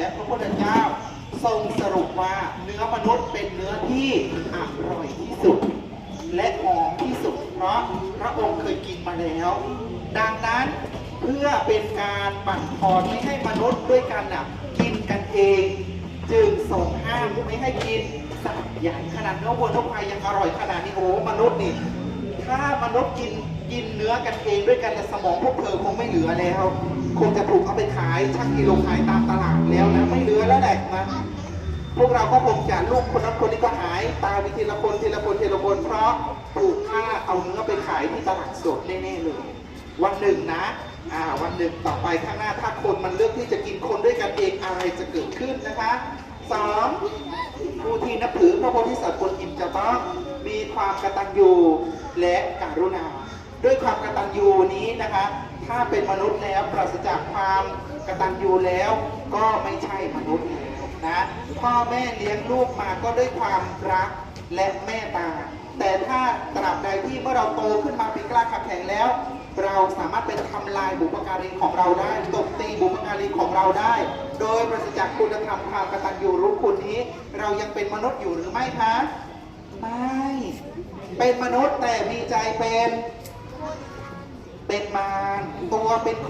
และพระพุทธเจ้า ทรงสรุปว่าเนื้อมนุษย์เป็นเนื้อที่อร่อยที่สุด และหอมที่สุด เพราะพระองค์เคยกินมาแล้ว ดังนั้นเพื่อเป็นการบั่นทอนไม่ให้มนุษย์ด้วยกันน่ะกินกันเอง จึงทรงห้ามไม่ให้กินสัตว์ใหญ่ขนาดเนื้อวัวเนื้อควายยังอร่อยขนาดนี้โอ้มนุษย์นี่ถ้ามนุษย์กิน กินเนื้อกันเองด้วยกันแต่สมองพวกเธอคงไม่เหลือแล้วคงจะถูกเอาไปขายช่างกิโลขายตามตลาดแล้วนะไม่เหลือแล้วแหละนะพวกเราก็คงจะลูกคนนั้นคนนี้ก็หายตายไปทีละคนทีละคนทีละคนเพราะถูกฆ่าเอาเนื้อไปขายที่ตลาดสดแน่ๆเลยวันหนึ่งนะอ่าวันหนึ่งต่อไปข้างหน้าถ้าคนมันเลือกที่จะกินคนด้วยกันเองอะไรจะเกิดขึ้นนะคะสองผู้ที่นับถือพระโพธิสัตว์คนอิมจะต้องมีความกตัญญูและการุณา ด้วยความกตัญญูนี้นะคะ ถ้าเป็นมนุษย์แล้วปราศจากความกตัญญูแล้วก็ไม่ใช่มนุษย์นะพ่อแม่เลี้ยงลูกมาก็ด้วยความรักและเมตตา แต่ถ้าตราบใดที่เมื่อเราโตขึ้นมาเป็นกล้าขับแข็งแล้ว เราสามารถเป็นทำลายบุพการีของเราได้ตบตีบุพการีของเราได้ โดยปราศจากคุณธรรมความกตัญญูรู้คุณนี้ เรายังเป็นมนุษย์อยู่หรือไม่คะ ไม่ เป็นมนุษย์แต่มีใจเป็น เป็นมารตัวเป็นค